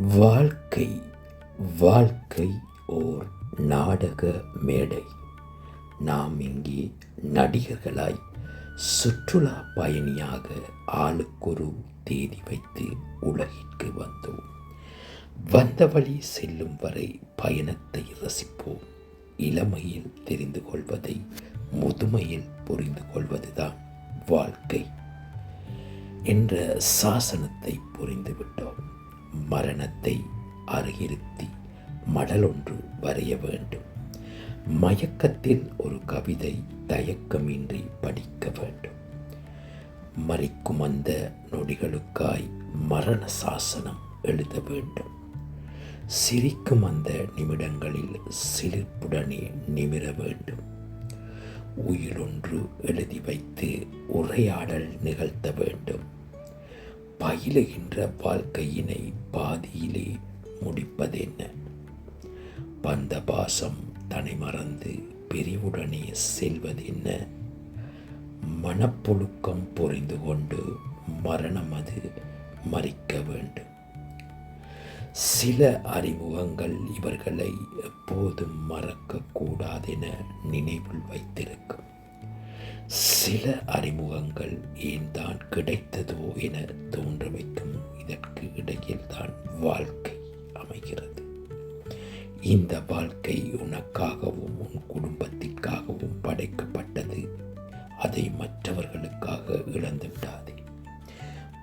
வாழ்க்கை வாழ்க்கை ஓர் நாடக மேடை. நாம் இங்கே நடிகர்களாய் சுற்றுலா பயணியாக ஆளுக்கொரு தேதி வைத்து உலகிற்கு வந்தோம். வந்த வழி செல்லும் வரை பயணத்தை ரசிப்போம். இளமையில் தெரிந்து கொள்வதை முதுமையில் புரிந்து கொள்வதுதான் வாழ்க்கை. என்ற சாசனத்தை புரிந்துவிட்டோம் மரணத்தை அருகிருத்தி மடலொன்று வரைய வேண்டும். மயக்கத்தில் ஒரு கவிதை தயக்கமின்றி படிக்க வேண்டும். மறிக்கும் அந்த நொடிகளுக்காய் மரண சாசனம் எழுத வேண்டும். சிரிக்கும் அந்த நிமிடங்களில் சிலிர்ப்புடனே நிமிர வேண்டும். உயிரொன்று எழுதி வைத்து உரையாடல் நிகழ்த்த வேண்டும். பயிலுகின்ற வாழ்க்கையினை பாதியிலே முடிப்பதென்ன? பந்த பாசம் தனை மறந்து பிரிவுடனே செல்வதென்ன? மனப்புழுக்கம் புரிந்து கொண்டு மரணம் அது மறிக்க வேண்டும். சில அறிமுகங்கள் இவர்களை எப்போதும் மறக்கக்கூடாதென நினைவில் வைத்திருக்கும். சில அறிமுகங்கள் ஏன் தான் கிடைத்ததோ என தோன்ற வைக்கும் இதற்கு இடையில் தான் வாழ்க்கை அமைகிறது. இந்த வாழ்க்கை உனக்காகவும் உன் குடும்பத்திற்காகவும் படைக்கப்பட்டது. அதை மற்றவர்களுக்காக இழந்துவிடாதே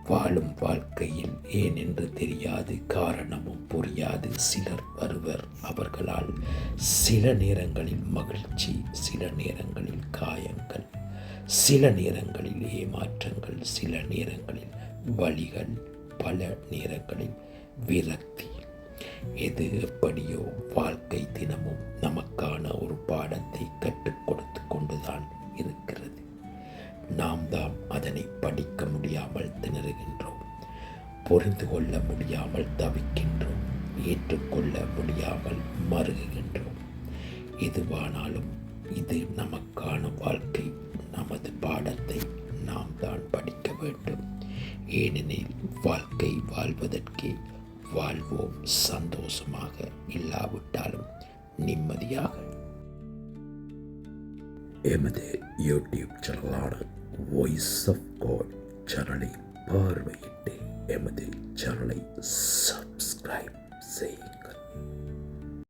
வாழும் வாழ்க்கையில் ஏன் என்று தெரியாது காரணமும் புரியாது. சிலர் வருவர் அவர்களால். சில நேரங்களில் மகிழ்ச்சி சில நேரங்களில் காயங்கள். சில நேரங்களில் ஏமாற்றங்கள் சில நேரங்களில் வழிகள் பல நேரங்களில் விரக்தி. எது எப்படியோ வாழ்க்கை தினமும் நமக்கான ஒரு பாடத்தை கற்றுக் கொடுத்து கொண்டுதான் இருக்கிறது. நாம் தான் அதனை படிக்க முடியாமல் திணறுகின்றோம் புரிந்து கொள்ள முடியாமல் தவிக்கின்றோம் ஏற்றுக்கொள்ள முடியாமல் மறுகுகின்றோம். எதுவானாலும் இது நமக்கான வாழ்க்கை ஏனெனில் வாழ்க்கை வாழ்வதற்கே வாழ்வோம் சந்தோஷமாக இல்லாவிட்டாலும் நிம்மதியாக. எமது யூடியூப் சேனலான வாய்ஸ் ஆஃப் காட் சேனலை பார்வையிட்டு எமது சேனலை சப்ஸ்கிரைப் செய்யுங்கள்.